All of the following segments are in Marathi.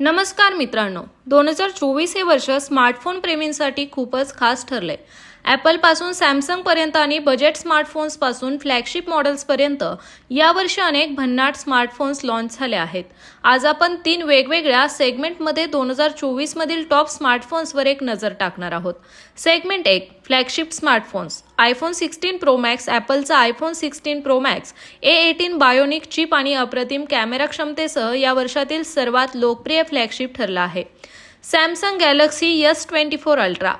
नमस्कार मित्रांनो. दोन हजार चोवीस हे वर्ष स्मार्टफोन प्रेमींसाठी खूपच खास ठरले ॲपलपासून सॅमसंगपर्यंत आणि बजेट स्मार्टफोन्सपासून फ्लॅगशिप मॉडेल्सपर्यंत यावर्षी अनेक भन्नाट स्मार्टफोन्स लॉन्च झाले आहेत. आज आपण तीन वेगवेगळ्या सेगमेंटमध्ये दोन हजार चोवीसमधील टॉप स्मार्टफोन्सवर एक नजर टाकणार आहोत. सेगमेंट एक flagship smartphones iPhone sixteen pro max ॲपलचा iPhone sixteen pro max A eighteen bionic chip आणि अप्रतिम कॅमेरा क्षमतेसह या वर्षातील सर्वात लोकप्रिय फ्लॅगशिप ठरला आहे. Samsung Galaxy S twenty four ultra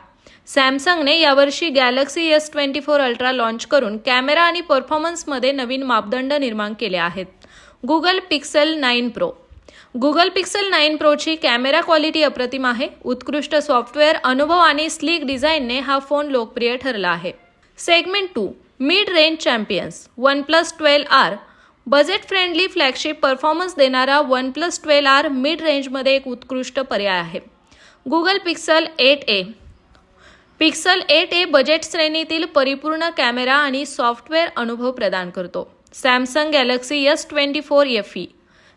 सॅमसंगने यावर्षी Galaxy S twenty four ultra launch करून कॅमेरा आणि परफॉर्मन्समध्ये नवीन मापदंड निर्माण केले आहेत. Google Pixel nine pro Google Pixel nine प्रोची camera quality अप्रतिम आहे. उत्कृष्ट सॉफ्टवेअर अनुभव आणि स्लीक डिझाईनने हा फोन लोकप्रिय ठरला आहे. Segment two mid range champions OnePlus twelve R budget friendly flagship performance देणारा OnePlus twelve R mid रेंजमध्ये एक उत्कृष्ट पर्याय आहे. Google Pixel eight A Pixel eight A budget श्रेणीतील परिपूर्ण कॅमेरा आणि सॉफ्टवेअर अनुभव प्रदान करतो. Samsung Galaxy S twenty four F E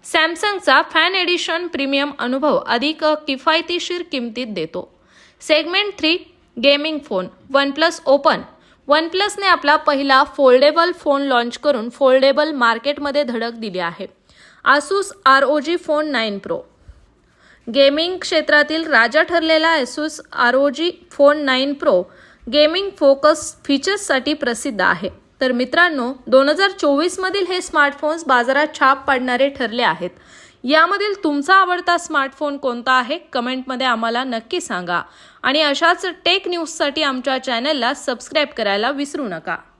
सॅमसंगचा फॅन एडिशन प्रीमियम अनुभव अधिक किफायतीशीर किमतीत देतो. Segment three gaming phone OnePlus open. One प्लसने आपला पहिला फोल्डेबल फोन लॉन्च करून फोल्डेबल मार्केटमध्ये धडक दिली आहे. Asus R O G phone nine pro. Gaming क्षेत्रातील राजा ठरलेला Asus R O G phone nine pro gaming focus फीचर्ससाठी प्रसिद्ध आहे. तर मित्रांनो दोन हजार चोवीसमधील हे स्मार्टफोन्स बाजारात छाप पाडणारे ठरले आहेत. यामधील तुमचा आवडता स्मार्टफोन कोणता आहे? कमेंटमध्ये आम्हाला नक्की सांगा. आणि अशाच टेक न्यूजसाठी आमच्या चॅनलला सबस्क्राईब करायला विसरू नका.